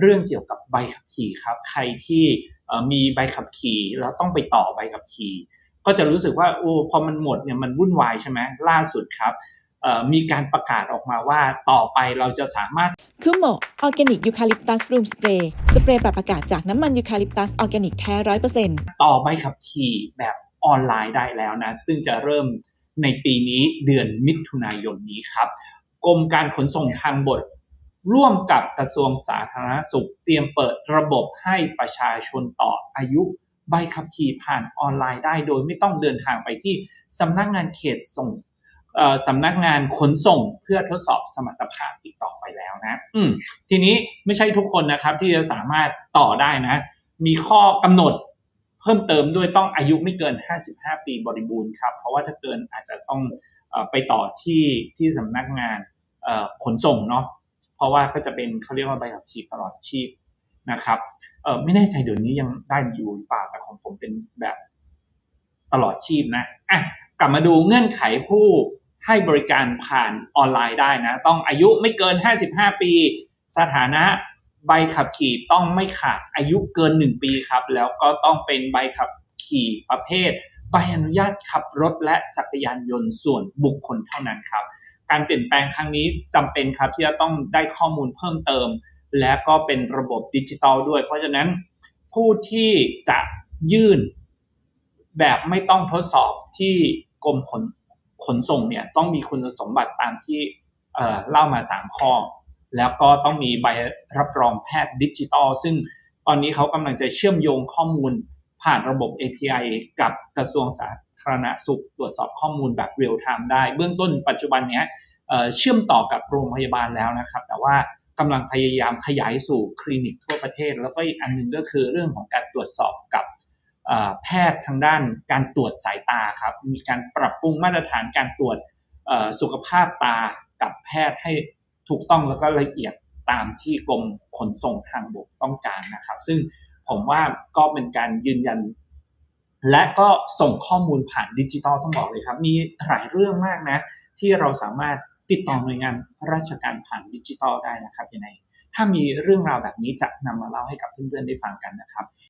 เรื่องเกี่ยวกับใบขับขี่ครับ ใครที่เอ่อมีใบขับขี่แล้วต้องไปต่อใบขับขี่ ก็จะรู้สึกว่าโอ้พอมันหมดเนี่ยมันวุ่นวายใช่ไหมล่าสุดครับเอ่อมีการประกาศออกมาว่าต่อไปเราจะสามารถคือเหมาะออร์แกนิกยูคาลิปตัสรูมสเปรย์สเปรย์ปรับอากาศจากน้ำมันยูคาลิปตัสออร์แกนิกแท้ร้อยเปอร์เซ็นต์ต่อใบขับขี่แบบออนไลน์ได้แล้วนะ ซึ่งจะเริ่มในปีนี้เดือนมิถุนายนนี้ครับ กรมการขนส่งทางบก ร่วมกับกระทรวงสาธารณสุข เตรียมเปิดระบบให้ประชาชนต่ออายุใบขับขี่ผ่านออนไลน์ได้ โดยไม่ต้องเดินทางไปที่สำนักงานเขตส่งเอ่อสำนักงานขนส่งเพื่อทดสอบสมรรถภาพอีกต่อไปแล้วนะอืมทีนี้ไม่ใช่ทุกคนนะครับที่จะสามารถต่อได้นะ มีข้อกำหนดเพิ่มเติมด้วยต้องอายุไม่เกิน 55 ปีบริบูรณ์ครับ เพราะว่าถ้าเกินอาจจะต้องเออไปต่อที่ที่สำนักงานเอ่อขนส่งเนาะเพ ราะว่าก็จะเป็นเขาเรียกว่าใบขับขี่ตลอดชีพนะครับเออไม่แน่ใจเดี๋ยวนี้ยังได้อยู่หรือเปล่าแต่ของผมเป็นแบบตลอดชีพนะอะกลับมาดูเงื่อนไขผู้ให้บริการผ่านออนไลน์ได้นะ ต้องอายุไม่เกิน 55 ปี สถานะใบขับขี่ต้องไม่ขาดอายุเกิน 1 ปีครับ แล้วก็ต้องเป็นใบขับขี่ประเภท ใบอนุญาตขับรถและจักรยานยนต์ส่วนบุคคลเท่านั้นครับ การเปลี่ยนแปลงครั้งนี้จำเป็นครับที่จะต้องได้ข้อมูลเพิ่มเติม และก็เป็นระบบดิจิตอลด้วย เพราะฉะนั้นผู้ที่จะยื่นแบบไม่ต้องทดสอบที่กรมขนขนส่งเนี่ยต้องมีคุณสมบัติตามที่เอ่อเล่ามา 3 ข้อ แล้วก็ต้องมีใบรับรองแพทย์ดิจิตอลซึ่งตอนนี้เขากำลังจะเชื่อมโยงข้อมูลผ่านระบบ API กับกระทรวงสาธารณสุข ตรวจสอบข้อมูลแบบเรียลไทม์ได้ เบื้องต้นปัจจุบันเนี้ยเชื่อมต่อกับโรงพยาบาลแล้วนะครับ แต่ว่ากำลังพยายามขยายสู่คลินิกทั่วประเทศ แล้วก็อีกอันหนึ่งก็คือเรื่องของการตรวจสอบกับแพทย์ทางด้านการตรวจสายตาครับมีการปรับปรุงมาตรฐานการตรวจสุขภาพตากับแพทย์ให้ถูกต้องแล้วก็ละเอียดตามที่กรมขนส่งทางบกต้องการนะครับ ซึ่งผมว่าก็เป็นการยืนยัน และก็ส่งข้อมูลผ่านดิจิตอลต้องบอกเลยครับ มีหลายเรื่องมากนะ ที่เราสามารถติดต่อหน่วยงานราชการผ่านดิจิตอลได้นะครับยังไงถ้ามีเรื่องราวแบบนี้จะนำมาเล่าให้กับเพื่อนๆได้ฟังกันนะครับ